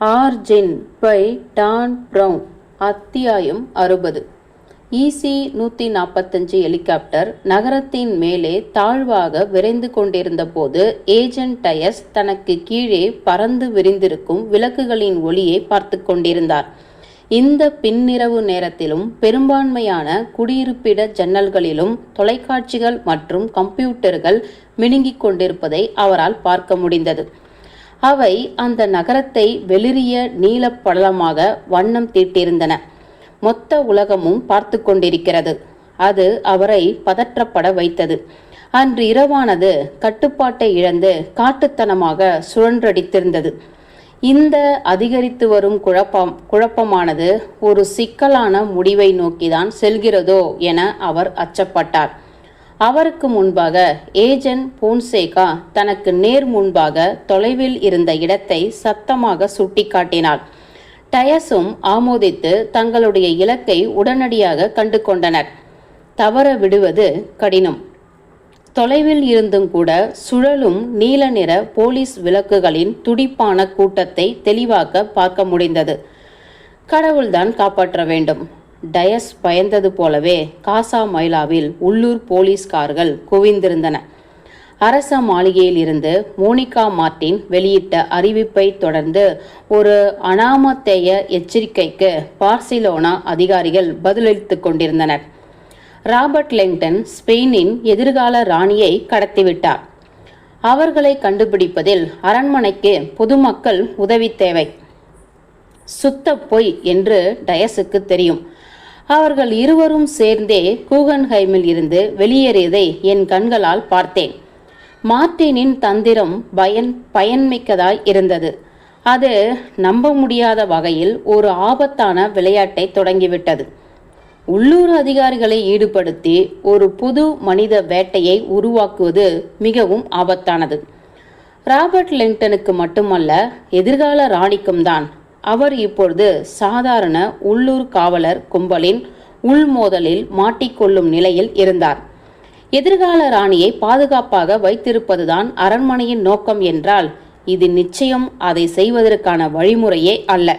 Origin by Don brown அத்தியாயம் அறுபது. Easy நூற்றி நாற்பத்தஞ்சு ஹெலிகாப்டர் நகரத்தின் மேலே தாழ்வாக விரைந்து கொண்டிருந்த போது ஏஜென்ட் டயஸ் தனக்கு கீழே பறந்து விரிந்திருக்கும் விளக்குகளின் ஒளியை பார்த்து கொண்டிருந்தார். இந்த பின்னிரவு நேரத்திலும் பெரும்பான்மையான குடியிருப்பிட ஜன்னல்களிலும் தொலைக்காட்சிகள் மற்றும் கம்ப்யூட்டர்கள் மினுங்கிக் கொண்டிருப்பதை அவரால் பார்க்க முடிந்தது. அவை அந்த நகரத்தை வெளிரிய நீலப்படலமாக வண்ணம் தீட்டியிருந்தன மொத்த உலகமும் பார்த்து கொண்டிருக்கிறது. அது அவரை பதற்றப்பட வைத்தது. அன்று இரவானது கட்டுப்பாட்டை இழந்து காட்டுத்தனமாக சுழன்றடித்திருந்தது. இந்த அதிகரித்து வரும் குழப்பம் குழப்பமானது ஒரு சிக்கலான முடிவை நோக்கிதான் செல்கிறதோ என அவர் அச்சப்பட்டார். அவருக்கு முன்பாக ஏஜென்ட் போன்சேகா தனக்கு நேர் முன்பாக தொலைவில் இருந்த இடத்தை சத்தமாக சுட்டிக்காட்டினார் டயஸும் ஆமோதித்து தங்களுடைய இலக்கை உடனடியாக கண்டு கொண்டனர் தவற விடுவது கடினம். தொலைவில் இருந்தும் கூட சுழலும் நீல நிற போலீஸ் விளக்குகளின் துடிப்பான கூட்டத்தை தெளிவாக பார்க்க முடிந்தது. கடவுள்தான் காப்பாற்ற வேண்டும். டயஸ் பயந்தது போலவே காசா மைலாவில் உள்ளூர் போலீஸ்கார்கள் குவிந்திருந்தன. அரச மாளிகையில் இருந்து மோனிகா மார்டின் வெளியிட்ட அறிவிப்பை தொடர்ந்து ஒரு அனாமத்தேய எச்சரிக்கைக்கு பார்சிலோனா அதிகாரிகள் பதிலளித்துக் கொண்டிருந்தனர். ராபர்ட் லெங்டன் ஸ்பெயினின் எதிர்கால ராணியை கடத்திவிட்டார். அவர்களை கண்டுபிடிப்பதில் அரண்மனைக்கு பொதுமக்கள் உதவி தேவை. சுத்த பொய் என்று டயஸுக்கு தெரியும். அவர்கள் இருவரும் சேர்ந்தே கூகன்ஹைமில் இருந்து வெளியேறியதை என் கண்களால் பார்த்தேன். மார்டினின் தந்திரம் பயன் பயன்மிக்கதாய் இருந்தது. அது நம்ப முடியாத வகையில் ஒரு ஆபத்தான விளையாட்டை தொடங்கிவிட்டது. உள்ளூர் அதிகாரிகளை ஈடுபடுத்தி ஒரு புது மனித வேட்டையை உருவாக்குவது மிகவும் ஆபத்தானது. ராபர்ட் லிங்டனுக்கு மட்டுமல்ல எதிர்கால ராணிக்கும் தான். அவர் இப்பொழுது சாதாரண உள்ளூர் காவலர் கும்பலின் உள்மோதலில் மாட்டிக்கொள்ளும் நிலையில் இருந்தார். எதிர்கால ராணியை பாதுகாப்பாக வைத்திருப்பதுதான் அரண்மனையின் நோக்கம் என்றால் இது நிச்சயம் அதை செய்வதற்கான வழிமுறையே அல்ல.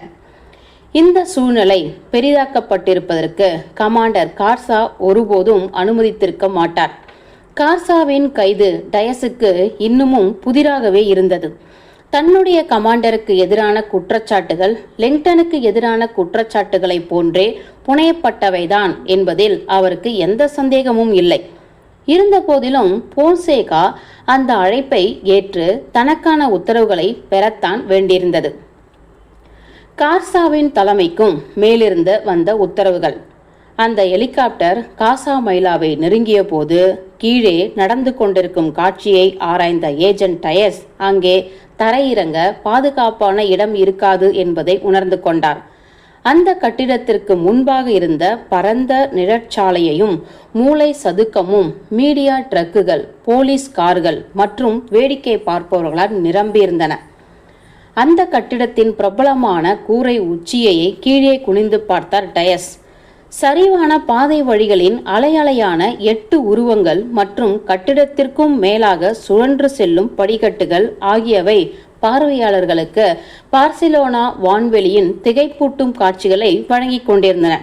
இந்த சூழ்நிலை பெரிதாக்கப்பட்டிருப்பதற்கு கமாண்டர் கார்சா ஒருபோதும் அனுமதித்திருக்க மாட்டார். கார்சாவின் கைது டயஸுக்கு இன்னமும் புதிராகவே இருந்தது. தன்னுடைய கமாண்டருக்கு எதிரான குற்றச்சாட்டுகள் லிங்டனுக்கு எதிரான குற்றச்சாட்டுகளை போன்றே புனையப்பட்டவைதான் என்பதில் அவருக்கு எந்த சந்தேகமும் இல்லை. இருந்தபோதிலும் போன்சேகா அந்த அழைப்பை ஏற்று தனக்கான உத்தரவுகளை பெறத்தான் வேண்டியிருந்தது. கார்சாவின் தலைமைக்கும் மேலிருந்து வந்த உத்தரவுகள். அந்த ஹெலிகாப்டர் காசா மைலாவை நெருங்கிய போது கீழே நடந்து கொண்டிருக்கும் காட்சியை ஆராய்ந்த ஏஜென்ட் டயஸ் அங்கே தரையிறங்க பாதுகாப்பான இடம் இருக்காது என்பதை உணர்ந்து கொண்டார். அந்த கட்டிடத்திற்கு முன்பாக இருந்த பரந்த நிழற்சாலையையும் மூளை சதுக்கமும் மீடியா ட்ரக்குகள் போலீஸ் கார்கள் மற்றும் வேடிக்கை பார்ப்பவர்களால் நிரம்பியிருந்தன. அந்த கட்டிடத்தின் பிரபலமான கூரை உச்சியையை கீழே குனிந்து பார்த்தார் டயஸ். சரிவான பாதை வழிகளின் அலையலையான எட்டு உருவங்கள் மற்றும் கட்டிடத்திற்கும் மேலாக சுழன்று செல்லும் படிக்கட்டுகள் ஆகியவை பார்வையாளர்களுக்கு பார்சிலோனா வான்வெளியின் திகைப்பூட்டும் காட்சிகளை வழங்கிக் கொண்டிருந்தன.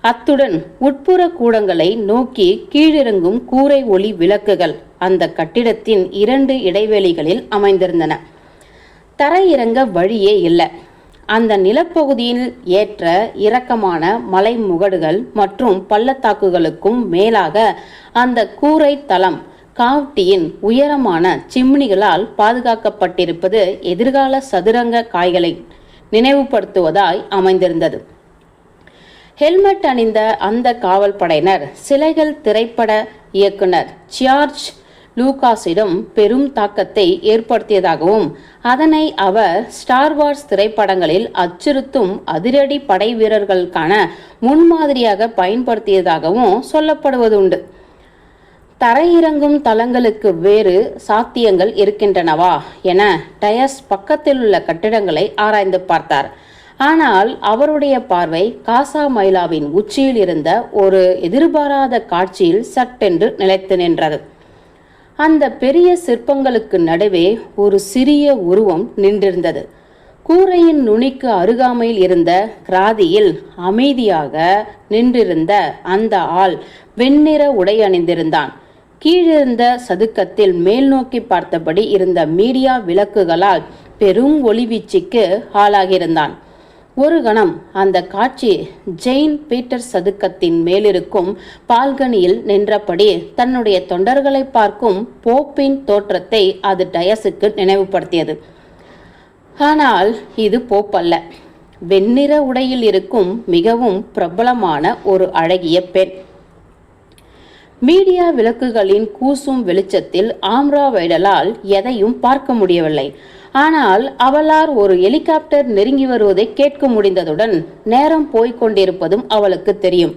அத்துடன் உட்புற கூடங்களை நோக்கி கீழிறங்கும் கூரை ஒளி விளக்குகள் அந்த கட்டிடத்தின் இரண்டு இடைவெளிகளில் அமைந்திருந்தன. தரையிறங்க வழியே இல்லை. அந்த நிலப்பகுதியில் ஏற்ற இரக்கமான மலை முகடுகள் மற்றும் பள்ளத்தாக்குகளுக்கும் மேலாக அந்த கூரை தளம் காவ்டியின் உயரமான சிம்னிகளால் பாதுகாக்கப்பட்டிருப்பது எதிர்கால சதுரங்க காய்களை நினைவுபடுத்துவதாய் அமைந்திருந்தது. ஹெல்மெட் அணிந்த அந்த காவல் படையினர் சிலைகள் திரைப்பட இயக்குனர் சியார்ஜ் லூகாஸிடம் பெரும் தாக்கத்தை ஏற்படுத்தியதாகவும் அதனை அவர் ஸ்டார் வார்ஸ் திரைப்படங்களில் அச்சுறுத்தும் அதிரடி படை வீரர்களுக்கான முன்மாதிரியாக பயன்படுத்தியதாகவும் சொல்லப்படுவதுண்டு. தரையிறங்கும் தளங்களுக்கு வேறு சாத்தியங்கள் இருக்கின்றனவா என டயஸ் பக்கத்தில் உள்ள கட்டிடங்களை ஆராய்ந்து பார்த்தார். ஆனால் அவருடைய பார்வை காசா மைலாவின் உச்சியில் இருந்த ஒரு எதிர்பாராத காட்சியில் சட்டென்று நிலைத்து நின்றது. அந்த பெரிய சிற்பங்களுக்கு நடுவே ஒரு சிறிய உருவம் நின்றிருந்தது. கூரையின் நுனிக்கு அருகாமையில் இருந்த கிராதியில் அமைதியாக நின்றிருந்த அந்த ஆள் வெண்ணிற உடை அணிந்திருந்தான். கீழிருந்த சதுக்கத்தில் மேல் நோக்கி பார்த்தபடி இருந்த மீடியா விளக்குகளால் பெரும் ஒளிவீச்சுக்கு ஆளாகியிருந்தான். ஒரு கணம் அந்த காட்சி ஜெயின் பீட்டர் சதுக்கத்தின் மேலிருக்கும் பால்கனியில் நின்றபடி தன்னுடைய தொண்டர்களை பார்க்கும் போப்பின் தோற்றத்தை அது டயஸுக்கு நினைவுபடுத்தியது. ஆனால் இது போப்பல்ல. வெண்ணிற உடையில் இருக்கும் மிகவும் பிரபலமான ஒரு அழகிய பெண். மீடியா விளக்குகளின் கூசும் வெளிச்சத்தில் ஆம்ரா வைடலால் எதையும் பார்க்க முடியவில்லை. ஆனால் அவளார் ஒரு ஹெலிகாப்டர் நெருங்கி வருவதை கேட்க முடிந்ததுடன் நேரம் போய்க் கொண்டிருப்பதும் அவளுக்கு தெரியும்.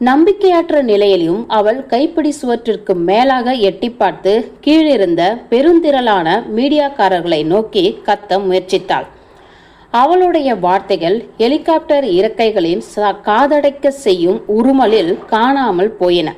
நம்பிக்கையற்ற நிலையிலும் அவள் கைப்பிடி சுவற்றிற்கு மேலாக எட்டி பார்த்து கீழிருந்த பெருந்திரளான மீடியாக்காரர்களை நோக்கி கத்த முயற்சித்தாள். அவளுடைய வார்த்தைகள் ஹெலிகாப்டர் இறக்கைகளின் காதடைக்க செய்யும் உருமலில் காணாமல் போயின.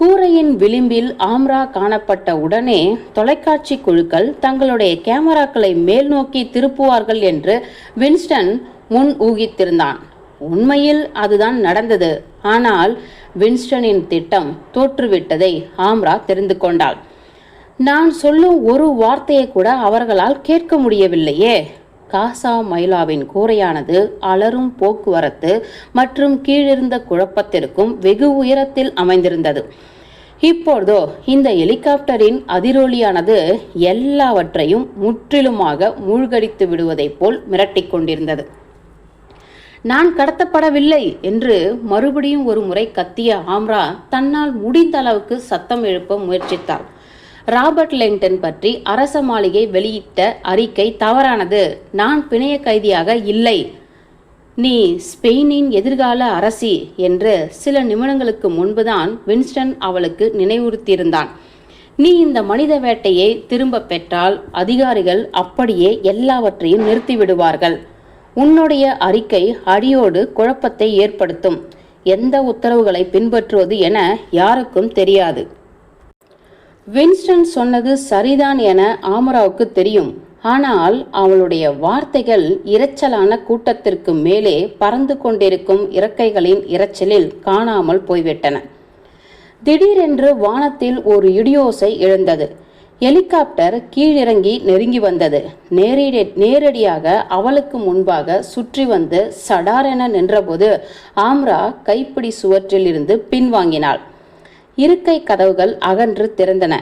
கூரையின் விளிம்பில் ஆம்ரா காணப்பட்ட உடனே தொலைக்காட்சி குழுக்கள் தங்களுடைய கேமராக்களை மேல் நோக்கி திருப்புவார்கள் என்று வின்ஸ்டன் முன் ஊகித்திருந்தான். உண்மையில் அதுதான் நடந்தது. ஆனால் வின்ஸ்டனின் திட்டம் தோற்றுவிட்டதை ஆம்ரா தெரிந்து கொண்டாள். நான் சொல்லும் ஒரு வார்த்தையை கூட அவர்களால் கேட்க முடியவில்லையே. காசா மைலாவின் கூரையானது அலரும் போக்குவரத்து மற்றும் கீழிருந்த குழப்பத்திற்கும் வெகு உயரத்தில் அமைந்திருந்தது. இப்பொழுதோ இந்த ஹெலிகாப்டரின் அதிரொலியானது எல்லாவற்றையும் முற்றிலுமாக மூழ்கடித்து விடுவதைப் போல் மிரட்டிக் கொண்டிருந்தது. நான் கடத்தப்படவில்லை என்று மறுபடியும் ஒரு முறை கத்திய ஆம்ரா தன்னால் முடிந்த அளவுக்கு சத்தம் எழுப்ப முயற்சித்தாள். ராபர்ட் லெங்டன் பற்றி அரச மாளிகை வெளியிட்ட அறிக்கை தவறானது. நான் பிணைய கைதியாக இல்லை. நீ ஸ்பெயினின் எதிர்கால அரசி என்று சில நிமிடங்களுக்கு முன்புதான் வின்ஸ்டன் அவளுக்கு நினைவுறுத்தியிருந்தான். நீ இந்த மனித வேட்டையை திரும்ப பெற்றால் அதிகாரிகள் அப்படியே எல்லாவற்றையும் நிறுத்திவிடுவார்கள். உன்னுடைய அறிக்கை அடியோடு குழப்பத்தை ஏற்படுத்தும். எந்த உத்தரவுகளை பின்பற்றுவது என யாருக்கும் தெரியாது. வின்ஸ்டன் சொன்னது சரிதான் என ஆமராவுக்கு தெரியும். ஆனால் அவளுடைய வார்த்தைகள் இரைச்சலான கூட்டத்திற்கு மேலே பறந்து கொண்டிருக்கும் இறக்கைகளின் இரைச்சலில் காணாமல் போய்விட்டன. திடீரென்று வானத்தில் ஒரு இடியோசை எழுந்தது. ஹெலிகாப்டர் கீழிறங்கி நெருங்கி வந்தது. நேரடி நேரடியாக அவளுக்கு முன்பாக சுற்றி வந்து சடாரென நின்றபோது ஆம்ரா கைப்பிடி சுவற்றில் இருந்து பின்வாங்கினாள். இருக்கை கதவுகள் அகன்று திறந்தன.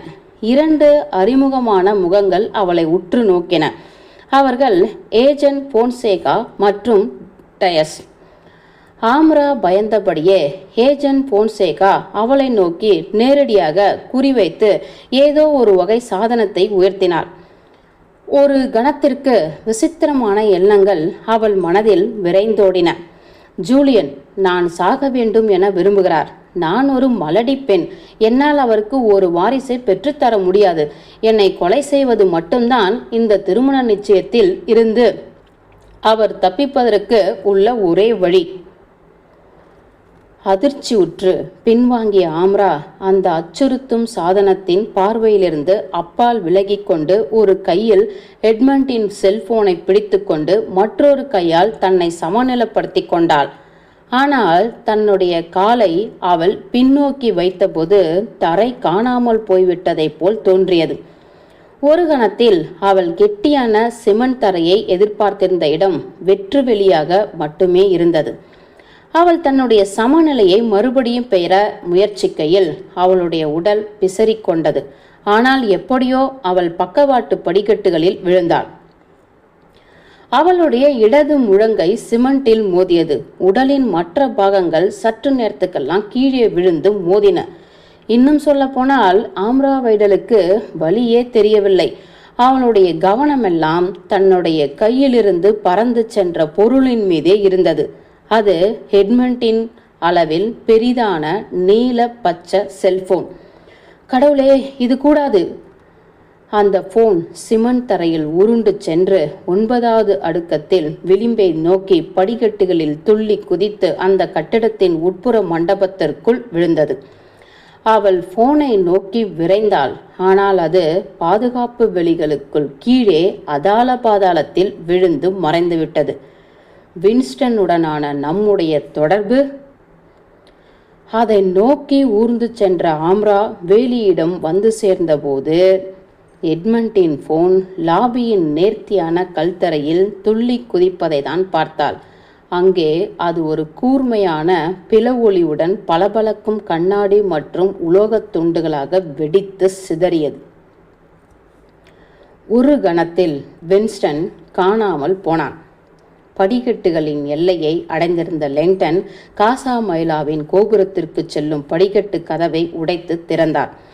இரண்டு அறிமுகமான முகங்கள் அவளை உற்று நோக்கின. அவர்கள் ஏஜென்ட் போன்சேகா மற்றும் டயஸ். ஆம்ரா பயந்தபடியே ஏஜென்ட் போன்சேகா அவளை நோக்கி நேரடியாக குறிவைத்து ஏதோ ஒரு வகை சாதனத்தை உயர்த்தினார் ஒரு கணத்திற்கு விசித்திரமான எண்ணங்கள் அவள் மனதில் விரைந்தோடின. ஜூலியன் நான் சாக வேண்டும் என விரும்புகிறார். நான் ஒரு மலடி பெண். என்னால் அவருக்கு ஒரு வாரிசை பெற்றுத்தர முடியாது. என்னை கொலை செய்வது மட்டும்தான் இந்த திருமண நிச்சயத்தில் இருந்து. அவர் தப்பிப்பதற்கு உள்ள ஒரே வழி. அதிர்ச்சி உற்று பின்வாங்கிய ஆம்ரா அந்த அச்சுறுத்தும் சாதனத்தின் பார்வையிலிருந்து அப்பால் விலகிக்கொண்டு ஒரு கையில் எட்மண்டின் செல்போனை பிடித்துக்கொண்டு மற்றொரு கையால் தன்னை சமநிலப்படுத்தி கொண்டாள். ஆனால் தன்னுடைய காலை அவள் பின்னோக்கி வைத்தபோது தரை காணாமல் போய்விட்டதைப் போல் தோன்றியது. ஒரு கணத்தில் அவள் கெட்டியான சிமெண்ட் தரையை எதிர்பார்த்திருந்த இடம் வெற்று வெளியாக மட்டுமே இருந்தது. அவள் தன்னுடைய சமநிலையை மறுபடியும் பெற முயற்சிக்கையில் அவளுடைய உடல் பிசறிக்கொண்டது ஆனால் எப்படியோ அவள் பக்கவாட்டு படிக்கட்டுகளில் விழுந்தாள். அவளுடைய இடது முழங்கை சிமெண்டில் மோதியது. உடலின் மற்ற பாகங்கள் சற்று நேரத்துக்கெல்லாம் கீழே விழுந்து மோதின. இன்னும் சொல்ல போனால் ஆம்ரா வைடலுக்கு வழியே தெரியவில்லை. அவளுடைய கவனமெல்லாம் தன்னுடைய கையிலிருந்து பறந்து சென்ற பொருளின் மீதே இருந்தது. அது ஹெட்மெண்டின் அளவில் பெரிதான நீல பச்சை செல்போன். கடவுளே இது கூடாது. அந்த போன் சிமெண்ட் தரையில் உருண்டு சென்று ஒன்பதாவது அடுக்கத்தில் விளிம்பை நோக்கி படிக்கட்டுகளில் துள்ளி குதித்து அந்த கட்டிடத்தின் உட்புற மண்டபத்திற்குள் விழுந்தது. அவள் போனை நோக்கி விரைந்தாள். ஆனால் அது பாதுகாப்பு வெளிகளுக்குள் கீழே அதால பாதாளத்தில் விழுந்து மறைந்துவிட்டது. வின்ஸ்டனுடனான நம்முடைய தொடர்பு? அதை நோக்கி ஊர்ந்து சென்ற ஆம்ரா வேலியிடம் வந்து சேர்ந்தபோது எட்மண்டின் போன் லாபியின் நேர்த்தியான கல்தரையில் துள்ளி குதிப்பதை தான் பார்த்தாள். அங்கே அது ஒரு கூர்மையான பிளவொளியுடன் பளபளக்கும் கண்ணாடி மற்றும் உலோகத் துண்டுகளாக வெடித்து சிதறியது. ஒரு கணத்தில் வின்ஸ்டன் காணாமல் போனான். படிக்கட்டுகளின் எல்லையை அடைந்திருந்த லெங்டன் காசா மைலாவின் கோபுரத்திற்கு செல்லும் படிக்கட்டு கதவை உடைத்து திறந்தார்.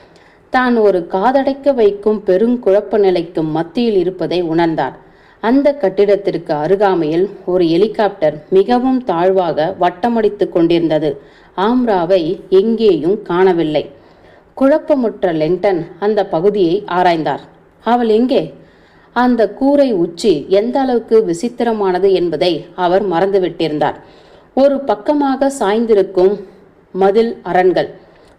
தான் ஒரு காதடைக்க வைக்கும் பெருங்குழப்ப நிலைக்கும் மத்தியில் இருப்பதை உணர்ந்தார். அந்த கட்டிடத்திற்கு அருகாமையில் ஒரு ஹெலிகாப்டர் மிகவும் தாழ்வாக வட்டமடித்து கொண்டிருந்தது. ஆம்ராவை எங்கேயும் காணவில்லை. குழப்பமுற்ற லெங்டன் அந்த பகுதியை ஆராய்ந்தார். அவள் எங்கே? அந்த கூரை உச்சி எந்த அளவுக்கு விசித்திரமானது என்பதை அவர் மறந்துவிட்டிருந்தார். ஒரு பக்கமாக சாய்ந்திருக்கும் மதில் அரண்கள்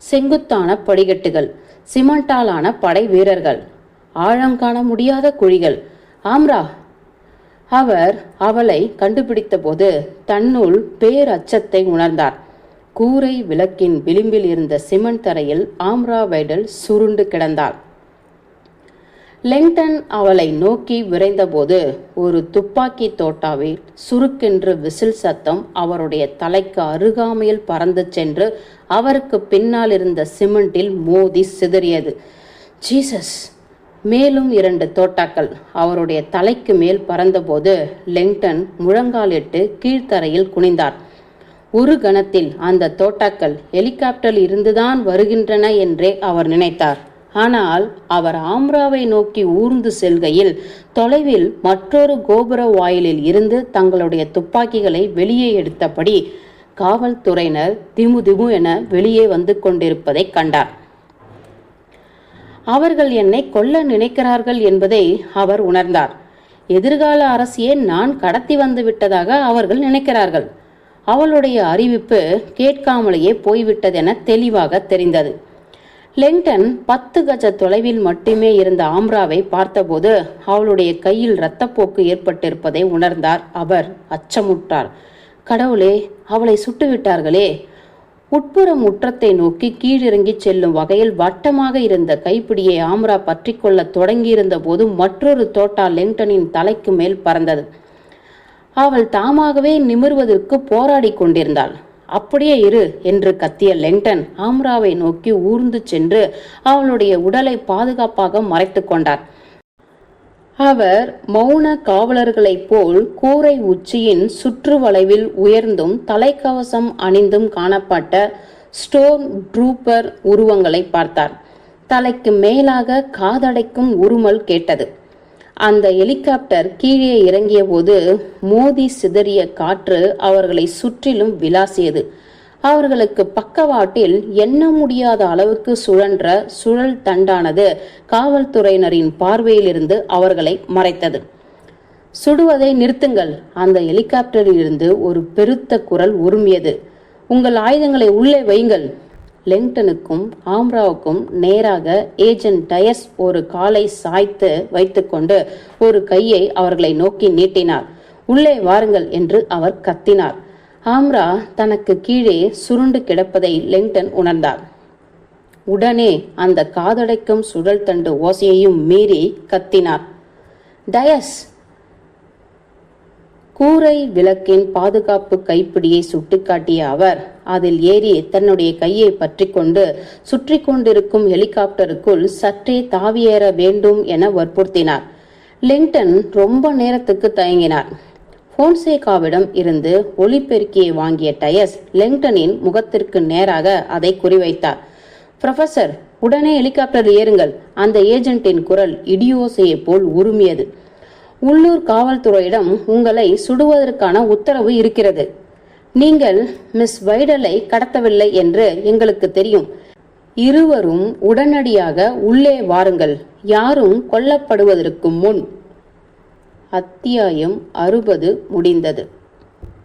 செங்குத்தான படிக்கட்டுகள் சிமெண்டாலான படை வீரர்கள். ஆழங்காண முடியாத குழிகள். ஆம்ரா! அவர் அவளை கண்டுபிடித்தபோது தன்னுள் பேரச்சத்தை உணர்ந்தார். கூரை விளக்கின் விளிம்பில் இருந்த சிமெண்ட் தரையில் ஆம்ரா வைடல் சுருண்டு கிடந்தாள். லிங்டன் அவளை நோக்கி விரைந்தபோது ஒரு துப்பாக்கி தோட்டாவில் சுருக்கென்று விசில் சத்தம் அவருடைய தலைக்கு அருகாமையில் பறந்து சென்று அவருக்கு பின்னால் இருந்த சிமெண்டில் மோதி சிதறியது. ஜீசஸ்! மேலும் இரண்டு தோட்டாக்கள் அவருடைய தலைக்கு மேல் பறந்தபோது லெங்டன் முழங்காலிட்டு கீழ்த்தரையில் குனிந்தார். ஒரு கணத்தில் அந்த தோட்டாக்கள் ஹெலிகாப்டரில் இருந்துதான் வருகின்றன என்றே அவர் நினைத்தார். ஆனால் அவர் ஆம்ராவை நோக்கி ஊர்ந்து செல்கையில் தொலைவில் மற்றொரு கோபுர வாயிலில் இருந்து தங்களுடைய துப்பாக்கிகளை வெளியே எடுத்தபடி காவல்துறையினர் திமு திமு என வெளியே வந்து கொண்டிருப்பதை கண்டார். அவர்கள் என்னை கொல்ல நினைக்கிறார்கள் என்பதை அவர் உணர்ந்தார். எதிர்கால அரசியை நான் கடத்தி வந்து விட்டதாக அவர்கள் நினைக்கிறார்கள். அவளுடைய அறிவிப்பு கேட்காமலேயே போய்விட்டதென தெளிவாக தெரிந்தது. லெங்டன் பத்து கஜ தொலைவில் மட்டுமே இருந்த ஆம்ராவை பார்த்தபோது அவளுடைய கையில் இரத்தப்போக்கு ஏற்பட்டிருப்பதை உணர்ந்தார் அவர். அச்சமுற்றார் கடவுளே அவளை சுட்டுவிட்டார்களே. உட்புற முற்றத்தை நோக்கி கீழிறங்கி செல்லும் வகையில் வட்டமாக இருந்த கைப்பிடியை ஆம்ரா பற்றி கொள்ள தொடங்கியிருந்த போது மற்றொரு தோட்டா லெங்டனின் தலைக்கு மேல் பறந்தது. அவள் தாமாகவே நிமிர்வதற்கு போராடி கொண்டிருந்தாள். அப்படியே இரு என்று கத்திய லெங்டன் ஆம்ராவை நோக்கி ஊர்ந்து சென்று அவளுடைய உடலை பாதுகாப்பாக மறைத்து கொண்டார். அவர் மௌன காவலர்களைப் போல் கூரை உச்சியின் சுற்று வளைவில் உயர்ந்தும் தலைக்கவசம் அணிந்தும் காணப்பட்ட ஸ்டோன் ட்ரூப்பர் உருவங்களை பார்த்தார். தலைக்கு மேலாக காதடைக்கும் உருமல் கேட்டது. அந்த ஹெலிகாப்டர் கீழே இறங்கிய போது மோதி சிதறிய காற்று அவர்களை சுற்றிலும் விளாசியது அவர்களுக்கு பக்கவாட்டில் எண்ண முடியாத அளவுக்கு சுழன்ற சுழல் தண்டானது காவல்துறையினரின் பார்வையிலிருந்து அவர்களை மறைத்தது. சுடுவதை நிறுத்துங்கள். அந்த ஹெலிகாப்டரில் இருந்து ஒரு பெருத்த குரல் உருமியது. உங்கள் ஆயுதங்களை உள்ளே வையுங்கள். லெங்டனுக்கும் ஆம்ராவுக்கும் நேராக ஏஜென்ட் டயஸ் ஒரு காலை சாய்த்து வைத்துக்கொண்டு ஒரு கையை அவர்களை நோக்கி நீட்டினார். உள்ளே வாருங்கள் என்று அவர் கத்தினார். ஆம்ரா தனக்கு கீழே சுருண்டு கிடப்பதை லெங்டன் உணர்ந்தார். உடனே அந்த காதடைக்கும் சுழல் தண்டு ஓசையையும் மீறி கத்தினார். டயஸ்! கூரை விளக்கின் பாதுகாப்பு கைப்பிடியை சுட்டிக்காட்டிய அவர் அதில் ஏறி தன்னுடைய கையை பற்றி கொண்டு சுற்றி கொண்டிருக்கும் ஹெலிகாப்டருக்குள் சற்றே தாவியேற வேண்டும் என வற்புறுத்தினார். லிங்டன் ரொம்ப நேரத்துக்கு தயங்கினார். போன்சேகாவிடம் இருந்து ஒளிப்பெருக்கியை வாங்கிய டயஸ் லெங்டனின் முகத்திற்கு நேராக அதை குறிவைத்தார். ப்ரொஃபசர் உடனே ஹெலிகாப்டர் ஏறுங்கள். அந்த ஏஜென்ட்டின் குரல் இடியோசையைப் போல் உருமியது. உள்ளூர் காவல்துறையிடம் உங்களை சுடுவதற்கான உத்தரவு இருக்கிறது. நீங்கள் மிஸ் வைடலை கடத்தவில்லை என்று எங்களுக்கு தெரியும். இருவரும் உடனடியாக உள்ளே வாருங்கள். யாரும் கொல்லப்படுவதற்கு முன் அத்தியாயம் அறுபது முடிந்தது.